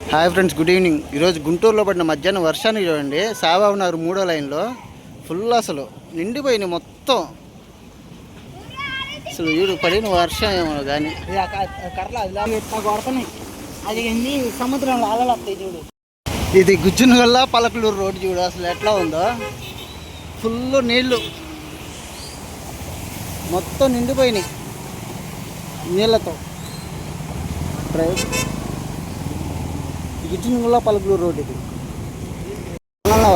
Hi friends good evening. ఈరోజు గుంటూరులో పడిన మధ్యాహ్నం వర్షానికి చూడండి. సాబాబు నగర్ మూడో లైన్లో. ఫుల్ అసలు నిండిపోయింది మొత్తం. అసలు వీడు పడిన వర్షం ఏమో కానీ సముద్రంలో అలలు వస్తాయి చూడు. ఇది గుజ్జునగల్ల పలకలూరు రోడ్డు చూడు అసలు ఎట్లా ఉందో. ఫుల్ నీళ్ళు మొత్తం నిండిపోయినాయి నీళ్ళతో డ్రైవ్ పలుకులు రోడ్ రోడ్డు ఇది.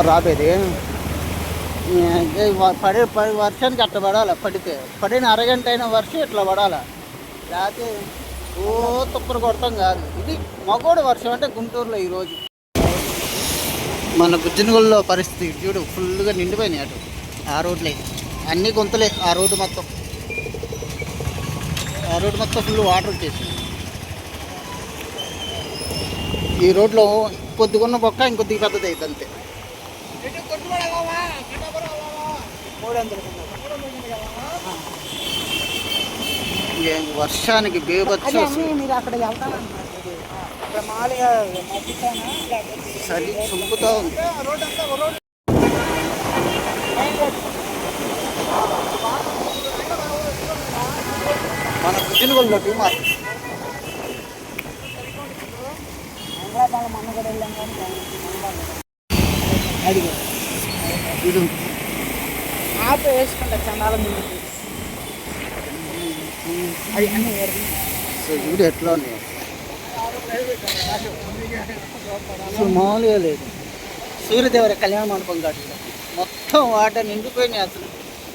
రాబేది పడే పడి వర్షానికి అట్లా పడాలి? పడితే పడిన అరగంట అయిన వర్షం ఇట్లా పడాలి? లేకపోతే ఓ తుప్పరు కొడతాం కాదు. ఇది మగోడు వర్షం అంటే గుంటూరులో ఈరోజు మన గుజ్జనగూడలో పరిస్థితి చూడు ఫుల్గా నిండిపోయినాయి అటు. ఆ రోడ్లే. అన్నీ గుంతలే ఆ రోడ్డు మొత్తం. ఆ రోడ్డు మొత్తం ఫుల్ వాటర్ వచ్చేసింది. ఈ రోడ్లో కొద్దిగా బొక్క ఇంకొద్దిగా పెద్దది అయితే అంతే. వర్షానికి బేబచ్చు అదే అన్నీ మీరు అక్కడ వెళ్తానంటున్నారు ఇది. ఇక్కడ మామూలుగా మధ్యకాన లేకపోతే చలి చుంపుతూ ఉంది రోడ్ అంతా రోడ్ మన గుజ్జనగూడలో టీమార్ మంగళాపాల మొన్న కూడా వెళ్ళాం కానీ ఇది ఆపు వేసుకుంటా చందాల ముందు అది. అన్నీ సో ఎట్లా ఉన్నాయి అసలు మామూలుగా లేదు సూర్యదేవర కళ్యాణ మండపం కాదు మొత్తం వాటర్ నిండిపోయినాయి అసలు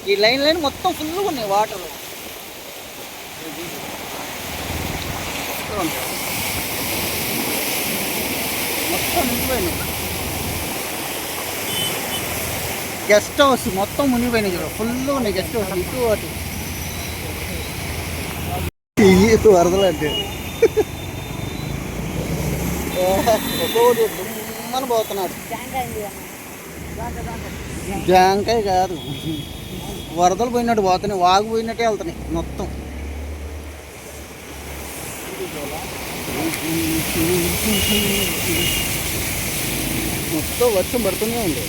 ఈ లైన్ లైన్ మొత్తం ఫుల్గా ఉన్నాయి వాటర్ మొత్తం నిండిపోయినాయి గెస్ట్ హౌస్ మొత్తం మునిగిపోయినాయి చూడ ఫుల్ ఉన్నాయి గెస్ట్ హౌస్ ఇటు ఇటు వరదలు అంటే దుమ్మని పోతున్నాడు. జాంకాయ కాదు. వరదలు పోయినట్టు పోతున్నాయి. వాగు పోయినట్టే వెళ్తున్నాయి మొత్తం. మొత్తం వర్షం పడుతూనే ఉంది.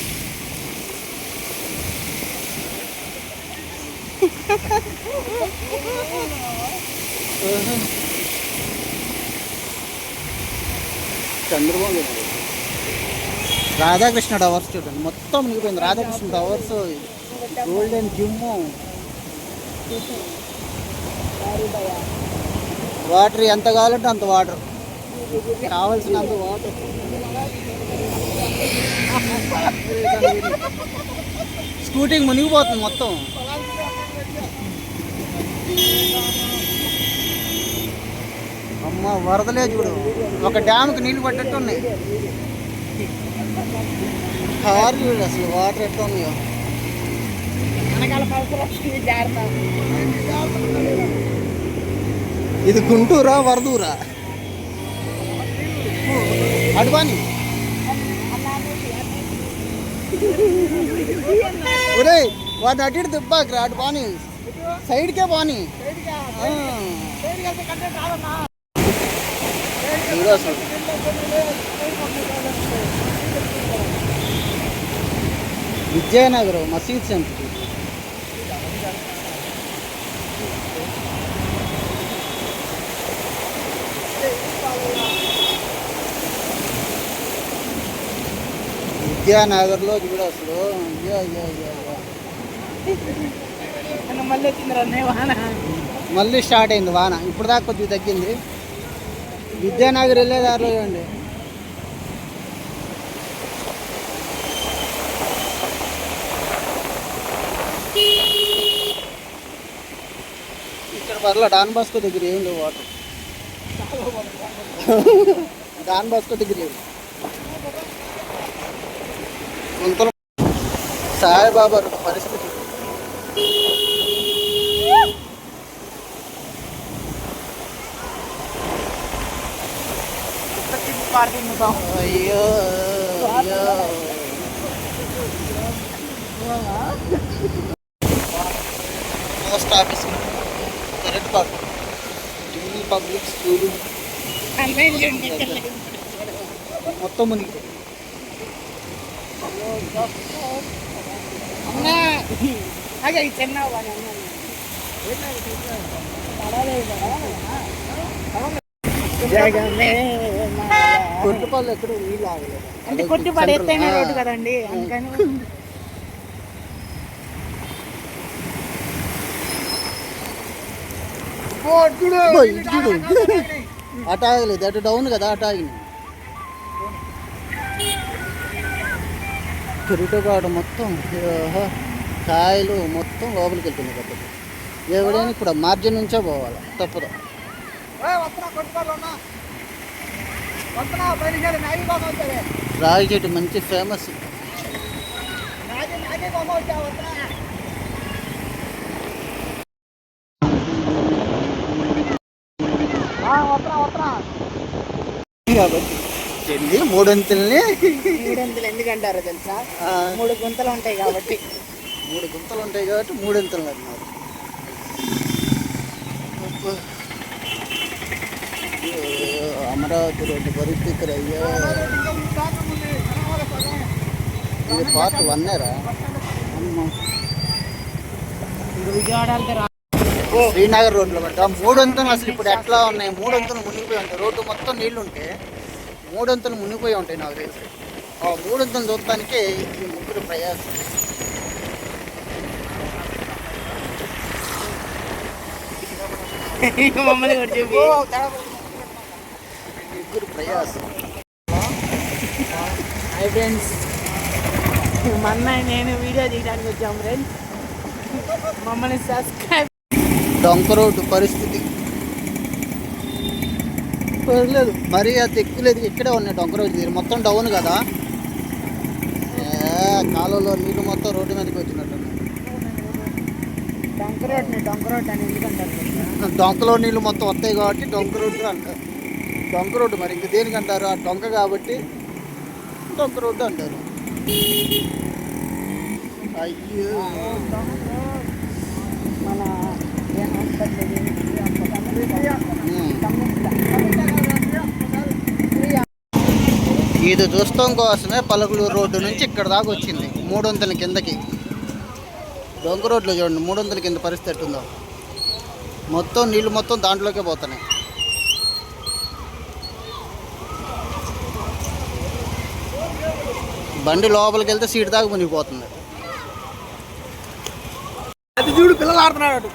చంద్రబాబు రాధాకృష్ణ టవర్స్ చూడండి. మొత్తం మునిగిపోయింది. Radhakrishna towers golden gym water ఎంత కావాలంటే అంత వాటర్. కావాల్సినంత వాటర్. స్కూటీకి మునిగిపోతుంది మొత్తం. అమ్మ వరదలే చూడు. ఒక డ్యామ్కి నీళ్ళు పడ్డట్టు ఉన్నాయి కారు చూడు అసలు వాటర్ ఎట్లా ఉన్నాయో. ఇది గుంటూరా వరదూరా? అడ్వాని ఒరే వాడిని అటు ఇటు దిబ్బాకి అటు బాని సైడ్కే బాని విజయనగరం మసీద్ సెంటర్. విద్యానగర్లో చూడు అసలు. మళ్ళీ స్టార్ట్ అయింది వాన. ఇప్పుడు దాకా కొద్దిగా తగ్గింది. విద్యానగర్ వెళ్ళే దారిలో చూడండి. ఇక్కడ పర్లేదు డాన్ బాస్కో దగ్గర ఏం లేవు వాటర్. డాన్ బాస్కో దగ్గర లేవు. గుంతలు సాయిబాబా పరిస్థితి పార్కింగ్ అయ్యో అయ్యో post office current park Delhi public school అన్నీ మొత్తం మునిగిపోయి అవునా అదే చిన్న. కొట్టుపల్లి ఎక్కడ నీళ్ళు ఆగలేదు అంటే కొట్టి పడేస్తేనే రోడ్డు కదండి అందుకని. అటు ఆగలేదు అటు డౌన్ కదా అటు తిరుగుటగాడ మొత్తం కాయలు మొత్తం లోపలికి వెళ్తుంది కాబట్టి ఎవడైనా ఇప్పుడు మార్జిన్ నుంచే పోవాలి తప్పదు. రాగి చెట్టు మంచి ఫేమస్ కాబట్టి చెల్లి మూడొంతుల్ని. మూడొంతులు ఎందుకంటారో తెలుసా? మూడు గుంతలు ఉంటాయి కాబట్టి. మూడు గుంతలు ఉంటాయి కాబట్టి మూడొంతులు అన్నారు. అమరావతి రోడ్డు పరిస్థితులు అయ్యో. ఇది పార్ట్ వన్నేరా శ్రీనగర్ రోడ్లో పడ్డా. మూడొంతులు అసలు ఇప్పుడు ఎట్లా ఉన్నాయి? మూడొంతులు మునిగిపోయి ఉంటాయి. రోడ్డు మొత్తం నీళ్ళు ఉంటే మూడొంతులు మునిగిపోయి ఉంటాయి నాకు తెలిసి. ఆ మూడొంతులు చూడటానికే ఈ ముగ్గురు ప్రయాసం మమ్మల్ని ముగ్గురు ప్రయాసం. Hi friends. మొన్న నేను వీడియో తీయడానికి వచ్చాం ఫ్రెండ్స్. మమ్మల్ని సబ్స్క్రైబ్ డొంక రోడ్డు పరిస్థితి. పర్లేదు. మరీ అది ఎక్కులేదు ఇక్కడే ఉన్నాయి డొంక రోడ్డు దగ్గర మొత్తం డౌన్ కదా. ఏ, కాలువలో నీళ్ళు మొత్తం రోడ్డు మీదకి వచ్చినట్టు. డొంక రోడ్ని డొంక రోడ్ అని ఎందుకంటారు తెలుసా? డొంకలో నీళ్ళు మొత్తం వస్తాయి కాబట్టి డొంక రోడ్డు అంటారు. డొంక రోడ్డు మరి ఇంక దేనికి అంటారు ఆ డొంక కాబట్టి డొంక రోడ్డు అంటారు. అయ్యో. మన ఏ హాస్పిటల్ ఇది? చూస్తాం కోసమే పలకలూరు రోడ్డు నుంచి ఇక్కడ దాకా వచ్చింది. మూడు వందల కిందకి. డొంక రోడ్లో చూడండి మూడు వందల కింద పరిస్థితి ఎట్టుందో. మొత్తం నీళ్ళు మొత్తం దాంట్లోకే పోతున్నాయి. బండి లోపలికి వెళ్తే సీటు దాకా మునిగిపోతుంది. అది చూడు పిల్లలు ఆడుతున్నాడు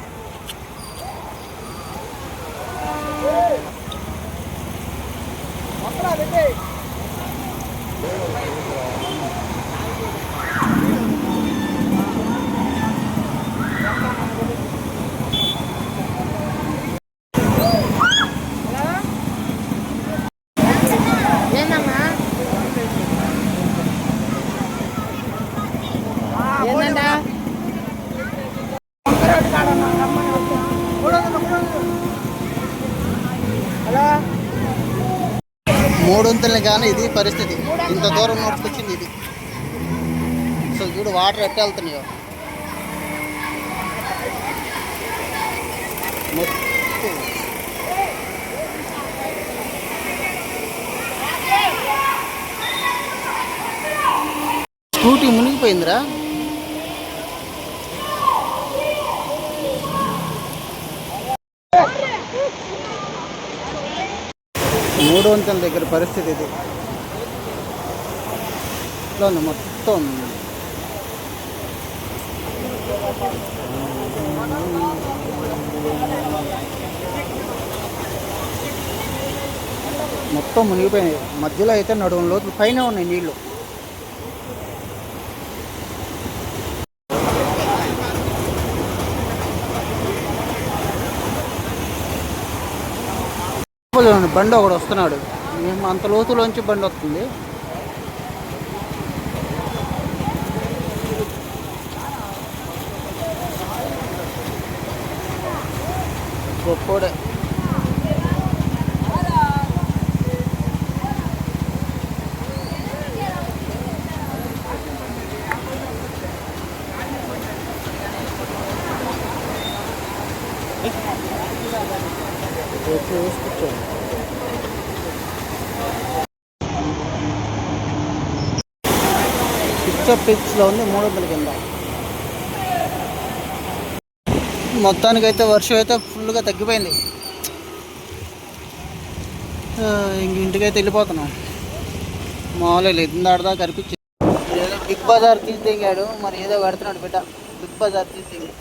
మూడు కానీ ఇది పరిస్థితి. ఇంత దూరం నడుచుకొచ్చింది ఇది. సో చూడు వాటర్ ఎట్ట వెళ్తున్నాయో. స్కూటీ మునిగిపోయిందిరా. మూడు వంతుల దగ్గర పరిస్థితి ఇది. ఇట్లా ఉంది మొత్తం. మొత్తం మునిగిపోయినాయి. మధ్యలో అయితే నడుము లోతులు పైన ఉన్నాయి నీళ్ళు. చూడండి, బండి ఒకడు వస్తున్నాడు. మేము అంత లోతులోంచి బండి వస్తుంది. గొప్పోడే వాట్సాప్ పిక్స్లో ఉంది మూడు వందల కింద. మొత్తానికైతే వర్షం అయితే ఫుల్గా తగ్గిపోయింది. ఇంక ఇంటికైతే వెళ్ళిపోతున్నాం. మామూలుగా లేదు ఇందాడదా కనిపించింది ఏదో బిగ్ బజార్ తీసి దిగాడు మరి ఏదో పెడుతున్నాడు బిడ్డ. బిగ్ బజార్ తీసి దిగాడు